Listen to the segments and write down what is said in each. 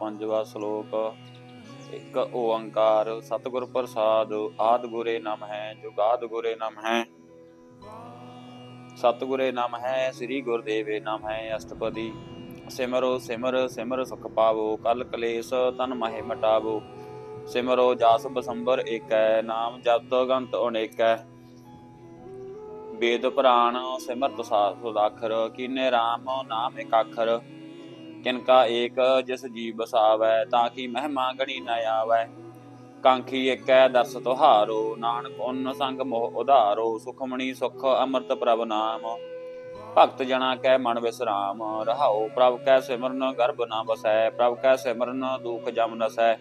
ਪੰਜਵਾ ਸ਼ਲੋਕ। ਇੱਕ ਓੰਕਾਰ, ਸਤਿਗੁਰ ਪ੍ਰਸਾਦ ਆਦ ਗੁਰੇ ਨਮ ਹੈ ਜੁਗਾਦ ਗੁਰੇ ਨਮ ਹੈ। ਸਤਿਗੁਰੇ ਨਮ ਹੈ, ਸ੍ਰੀ ਗੁਰਦੇਵੇ ਨਮ ਹੈ, ਅਸ਼ਟਪਦੀ। ਸਿਮਰੋ ਸਿਮਰ ਸਿਮਰ ਸੁਖ ਪਾਵੋ, ਕਲ ਕਲੇਸ਼ ਤਨ ਮਹਿ ਮਟਾਵੋ। ਸਿਮਰੋ ਜਾਸ ਬਸੰਬਰ ਏਕੈ, ਨਾਮ ਜਪਤ ਗੰਤ ਅਨੇਕੈ। ਵੇਦ ਪੁਰਾਣ ਸਿਮਰਤ ਸਾਸੁਦ ਅੱਖਰ ਕੀਨੇ RAM ਨਾਮ ਇਕ ਅੱਖਰ ਕਿਨਕਾ ਏਕ ਜਿਸ ਜੀ ਬਸਾਵੈ ਤਾਂ ਕੀ ਮਹਿਮਾ ਗਣੀ ਨ ਆਵੈ। ਕਾਂਖੀ ਏਕੈ ਦਰਸ ਤੁਹਾਰੋ, ਨਾਨਕ ਉਨ ਸੰਗ ਮੋਹ ਉਧਾਰੋ, ਸੁਖਮਣੀ ਸੁਖ ਅੰਮ੍ਰਿਤ ਪ੍ਰਭ ਨਾਮ। ਭਗਤ ਜਣਾ ਕੈ ਮਨ ਵਿਸਰਾਮ ਰਹਾਓ ਪ੍ਰਭ ਕੈ ਸਿਮਰਨ ਗਰਭ ਨਾ ਬਸੈ ਪ੍ਰਭ ਕੈ ਸਿਮਰਨ ਦੁਖ ਜਮ ਨਸੈ।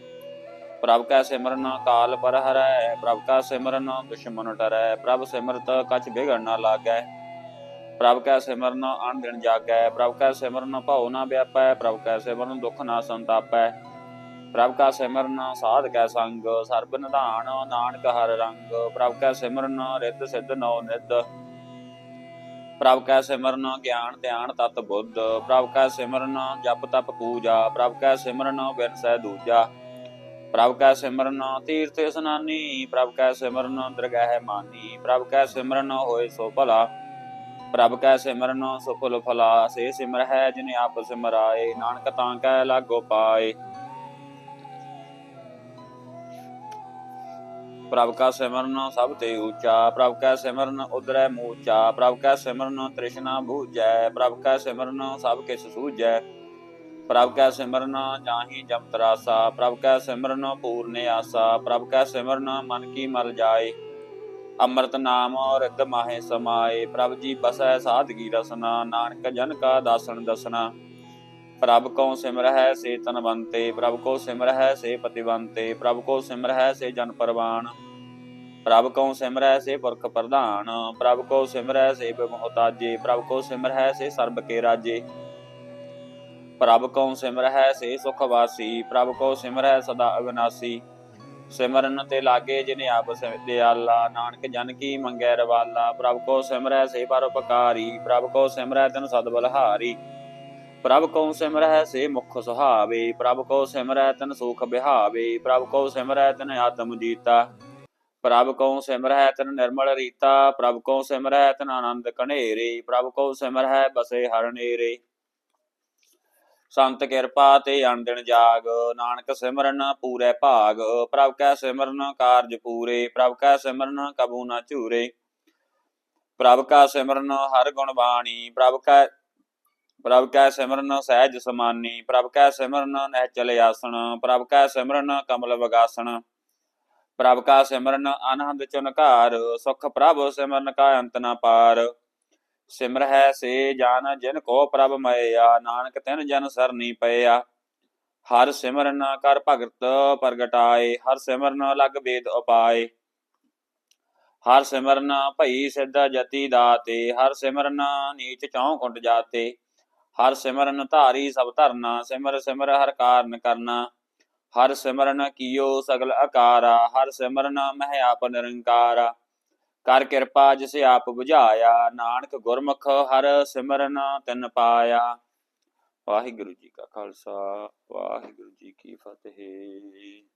ਪ੍ਰਭ ਕੈ ਸਿਮਰਨ ਕਾਲ ਪਰ ਹਰੈ ਪ੍ਰਭ ਕੈ ਸਿਮਰਨ ਦੁਸ਼ਮਨ ਟਰੈ, ਪ੍ਰਭ ਸਿਮਰਤ ਕਛ ਬਿਗੜ ਨਾ ਲਾਗੈ। ਪ੍ਰਭ ਕੈ ਸਿਮਰਨ ਅਣ ਦਿਨ ਜਾਗੈ ਪ੍ਰਭ ਕੈ ਸਿਮਰਨ ਭਉ ਨਾ ਵਿਆਪੈ ਪ੍ਰਭ ਕੈ ਸਿਮਰਨ ਦੁਖ ਨਾ ਸੰਤਾਪੈ ਪ੍ਰਭ ਕਾ ਸਿਮਰਨ ਸਾਧ ਕੈ ਸੰਗ ਸਰਬ ਨਿਧਾਨ ਨਾਨਕ ਹਰ ਰੰਗ ਪ੍ਰਭ ਕੈ ਸਿਮਰਨ ਰਿੱਧ ਸਿੱਧ ਨਉ ਨਿਧ ਪ੍ਰਭ ਕੈ ਸਿਮਰਨ ਗਿਆਨ ਧਿਆਨ ਤਤ ਬੁੱਧ ਪ੍ਰਭ ਕੈ ਸਿਮਰਨ ਜਪ ਤਪ ਪੂਜਾ ਪ੍ਰਭ ਕੈ ਸਿਮਰਨ ਵਿਰਸੈ ਦੂਜਾ ਪ੍ਰਭ ਕੈ ਸਿਮਰਨ ਤੀਰਥ ਇਸਨਾਨੀ ਪ੍ਰਭ ਕੈ ਸਿਮਰਨ ਦਰਗਹਿ ਮਾਨੀ ਪ੍ਰਭ ਕੈ ਸਿਮਰਨ ਹੋਏ ਸੋ ਭਲਾ ਪ੍ਰਭ ਕੈ ਸਿਮਰਨ ਸੁਫਲ ਫਲਾ ਸੇ ਸਿਮਰ ਹੈ ਜਿਨੇ ਆਪ ਸਿਮਰਾਏ, ਨਾਨਕ ਤਾਂ ਕੈ ਲਾਗੋ ਪਾਏ। ਪ੍ਰਭ ਕਾ ਸਿਮਰਨ, ਸਭ ਤੇ ਉੱਚਾ। ਪ੍ਰਭ ਕਾ ਸਿਮਰਨ ਉਦਰੈ ਮੂਚਾ। ਪ੍ਰਭ ਕਾ ਸਿਮਰਨ, ਤ੍ਰਿਸ਼ਨਾ ਬੂਝੈ। ਪ੍ਰਭ ਕਾ ਸਿਮਰਨ, ਸਭ ਕਿਛ ਸੂਝੈ। ਪ੍ਰਭ ਕਾ ਸਿਮਰਨ, ਜਾਹੀ ਜਮ ਤਰਾਸਾ। ਪ੍ਰਭ ਕਾ ਸਿਮਰਨ, ਪੂਰਨ ਆਸਾ। ਪ੍ਰਭ ਕਾ ਸਿਮਰਨ, ਮਨ ਕੀ ਮਲ ਜਾਏ। ਅੰਮ੍ਰਿਤ ਨਾਮ ਰਿੱਧ ਮਾਹੇ ਸਮਾਏ, ਪ੍ਰਭ ਜੀ ਬਸੈ ਸਾਧਗੀ ਰਸਨਾ, ਨਾਨਕ ਜਨ ਕਾ ਦਾਸਨ ਦਸਨਾ। ਪ੍ਰਭ ਕੋ ਸਿਮਰ ਸੇ ਤਨਵੰਤੇ, ਪ੍ਰਭ ਕੋ ਸਿਮਰ ਸੇ ਪਤਿਵੰਤੇ, ਪ੍ਰਭ ਕੋ ਸਿਮਰ ਸੇ ਜਨ ਪਰਵਾਨ। ਪ੍ਰਭ ਕੋ ਸਿਮਰ ਸੇ ਪੁਰਖ ਪ੍ਰਧਾਨ, ਪ੍ਰਭ ਕੋ ਸਿਮਰ ਹੈ ਸੇ ਬਿਮੁਹਤਾਜੇ, ਪ੍ਰਭ ਕੋ ਸਿਮਰ ਹੈ ਸੇ ਸਰਬ ਕੇ ਰਾਜੇ। ਪ੍ਰਭ ਕੋ ਸਿਮਰ ਹੈ ਸੇ ਸੁਖ ਵਾਸੀ ਪ੍ਰਭ ਕੋ ਸਿਮਰ ਹੈ ਸਦਾ ਅਵਿਨਾਸੀ। ਸਿਮਰਨ ਤੇ ਲਾਗੇ ਜਿਨੇ ਆਪ ਦਿਆਲਾ, ਨਾਨਕ ਜਨ ਕੀ ਮੰਗੈ ਰਵਾਲਾ, ਪ੍ਰਭ ਕੋ ਸਿਮਰੈ ਸੇ ਪਰਉਪਕਾਰੀ ਪ੍ਰਭ ਕੋ ਸਿਮਰੈ ਤਨ ਸਦ ਬਲਹਾਰੀ ਪ੍ਰਭ ਕੋ ਸਿਮਰੈ ਸੇ ਮੁਖ ਸੁਹਾਵੇ, ਪ੍ਰਭ ਕੋ ਸਿਮਰੈ ਤਨ ਸੁਖ ਬਿਹਾਵੇ, ਪ੍ਰਭ ਕੋ ਸਿਮਰੈ ਤਨ ਆਤਮ ਜੀਤਾ। ਪ੍ਰਭ ਕੋ ਸਿਮਰੈ ਤਨ ਨਿਰਮਲ ਰੀਤਾ, ਪ੍ਰਭ ਕੋ ਸਿਮਰੈ ਤਨ ਆਨੰਦ ਕਣੇਰੇ ਪ੍ਰਭ ਕੋ ਸਿਮਰੈ ਬਸੇ ਹਰ ਨੇਰੇ। ਸੰਤ ਕਿਰਪਾ ਤੇ ਅਣਦਿਨ ਜਾਗ, ਨਾਨਕ ਸਿਮਰਨ ਪੂਰੇ ਭਾਗ, ਪ੍ਰਭ ਕੈ ਸਿਮਰਨ ਕਾਰਜ ਪੂਰੇ, ਪ੍ਰਭ ਕੈ ਸਿਮਰਨ ਕਬੂ ਨਾ ਝੂਰੇ। ਪ੍ਰਭ ਕਾ ਸਿਮਰਨ ਹਰ ਗੁਣ ਬਾਣੀ, ਪ੍ਰਭ ਕੈ ਪ੍ਰਭ ਕੈ ਸਿਮਰਨ ਸਹਿਜ ਸਮਾਨੀ, ਪ੍ਰਭ ਕੈ ਸਿਮਰਨ ਨਹਿ ਚਲੇ ਆਸਣ, ਪ੍ਰਭ ਕੈ ਸਿਮਰਨ ਕਮਲ ਵਗਾਸਣ। ਪ੍ਰਭ ਕਾ ਸਿਮਰਨ ਅਨਹਦ ਚੁਨਕਾਰ, ਸੁਖ ਪ੍ਰਭ ਸਿਮਰਨ ਕਾ ਅੰਤ ਨਾ ਪਾਰ। ਸਿਮਰ ਹੈ ਸੇ ਜਾਨ ਜਿਨ ਕੋ ਪ੍ਰਭ ਮਇਆ, ਨਾਨਕ ਤਿਨ ਜਨ ਸਰਨੀ ਪਇਆ ਹਰ ਸਿਮਰਨ ਕਰ ਭਗਤ ਪ੍ਰਗਟਾਏ, ਹਰ ਸਿਮਰਨ ਲਗ ਬੇਦ ਉਪਾਏ। ਹਰ ਸਿਮਰਨ ਭਈ ਸਿੱਧ ਜਤੀ ਦਾਤੇ, ਹਰ ਸਿਮਰਨ ਨੀਚ ਚੌਂ ਕੁੰਟ ਜਾਤੇ। ਹਰ ਸਿਮਰਨ ਧਾਰੀ ਸਭ ਧਰਨਾ, ਸਿਮਰ ਸਿਮਰ ਹਰ ਕਾਰਨ ਕਰਨਾ। ਹਰ ਸਿਮਰਨ ਕੀਓ ਸਗਲ ਆਕਾਰਾ ਹਰ ਸਿਮਰਨ ਮਹਿ ਆਪ ਨਿਰੰਕਾਰਾ। ਕਰ ਕਿਰਪਾ ਜਿਸ ਆਪ 부ਝਾਇਆ ਨਾਨਕ ਗੁਰਮੁਖ ਹਰ ਸਿਮਰਨ ਤਿਨ ਪਾਇਆ। ਵਾਹਿਗੁਰੂ ਜੀ ਕਾ ਖਾਲਸਾ, ਵਾਹਿਗੁਰੂ ਜੀ ਕੀ ਫਤਿਹ।